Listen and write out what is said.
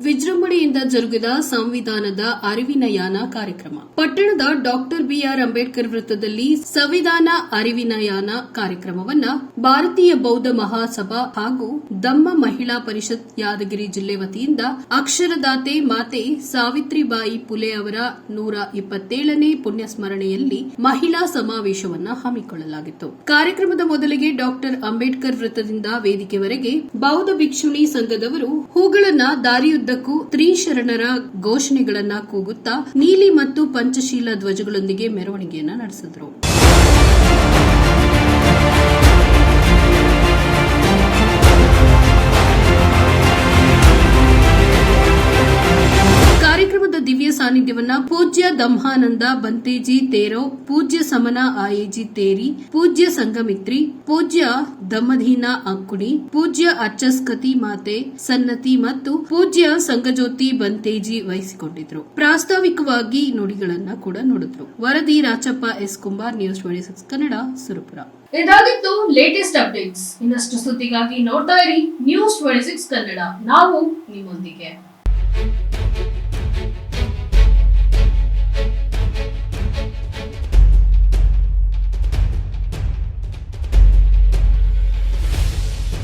ವಿಜೃಂಭಣೆಯಿಂದ ಜರುಗಿದ ಸಂವಿಧಾನದ ಅರಿವಿನ ಯಾನ ಕಾರ್ಯಕ್ರಮ. ಪಟ್ಟಣದ ಡಾಕ್ಟರ್ ಬಿಆರ್ ಅಂಬೇಡ್ಕರ್ ವೃತ್ತದಲ್ಲಿ ಸಂವಿಧಾನ ಅರಿವಿನ ಯಾನ ಕಾರ್ಯಕ್ರಮವನ್ನ ಭಾರತೀಯ ಬೌದ್ಧ ಮಹಾಸಭಾ ಹಾಗೂ ದಮ್ಮ ಮಹಿಳಾ ಪರಿಷತ್ ಯಾದಗಿರಿ ಜಿಲ್ಲೆ ವತಿಯಿಂದ ಅಕ್ಷರದಾತೆ ಮಾತೆ ಸಾವಿತ್ರಿಬಾಯಿ ಪುಲೆ ಅವರ ನೂರ ಇಪ್ಪತ್ತೇಳನೇ ಪುಣ್ಯಸ್ಮರಣೆಯಲ್ಲಿ ಮಹಿಳಾ ಸಮಾವೇಶವನ್ನ ಹಮ್ಮಿಕೊಳ್ಳಲಾಗಿತ್ತು. ಕಾರ್ಯಕ್ರಮದ ಮೊದಲಿಗೆ ಡಾಕ್ಟರ್ ಅಂಬೇಡ್ಕರ್ ವೃತ್ತದಿಂದ ವೇದಿಕೆವರೆಗೆ ಬೌದ್ಧ ಭಿಕ್ಷುಣಿ ಸಂಘದವರು ಹೂಗಳನ್ನ ದಾರಿಯುದ್ದಕ್ಕೂ ತ್ರಿಶರಣರ ಘೋಷಣೆಗಳನ್ನ ಕೂಗುತ್ತಾ ನೀಲಿ ಮತ್ತು ಪಂಚಶೀಲ ಧ್ವಜಗಳೊಂದಿಗೆ ಮೆರವಣಿಗೆಯನ್ನ ನಡೆಸಿದರು. ದಿವ್ಯ ಸಾನ್ನಿಧ್ಯವನ್ನ ಪೂಜ್ಯ ದಮ್ಮಾನಂದ ಬಂತೇಜಿ ತೇರೋ, ಪೂಜ್ಯ ಸಮನ ಆಯೇಜಿ ತೇರಿ, ಪೂಜ್ಯ ಸಂಗಮಿತ್ರಿ ಪೂಜ್ಯ ದಮಧೀನ ಅಂಕುಡಿ, ಪೂಜ್ಯ ಅಚ್ಚಸ್ಕತಿ ಮಾತೆ ಸನ್ನತಿ ಮತ್ತು ಪೂಜ್ಯ ಸಂಗಜ್ಯೋತಿ ಬಂತೇಜಿ ವಹಿಸಿಕೊಂಡಿದ್ರು. ಪ್ರಾಸ್ತಾವಿಕವಾಗಿ ನುಡಿಗಳನ್ನ ಕೂಡ ನೋಡಿದ್ರು. ವರದಿ Rachappa S Kumar news twenty six, Kannada Surapura. ಇದಾಗಿತ್ತು ಲೇಟೆಸ್ಟ್ ಅಪ್ಡೇಟ್ಸ್ ಇನ್ನಷ್ಟು ಸುದ್ದಿಗಾಗಿ ನೋಡ್ತಾ ಇರಿ ನ್ಯೂಸ್ ಟ್ವೆಂಟಿ ಸಿಕ್ಸ್ ಕನ್ನಡ. ನಾವು ನಿಮ್ಮೊಂದಿಗೆ.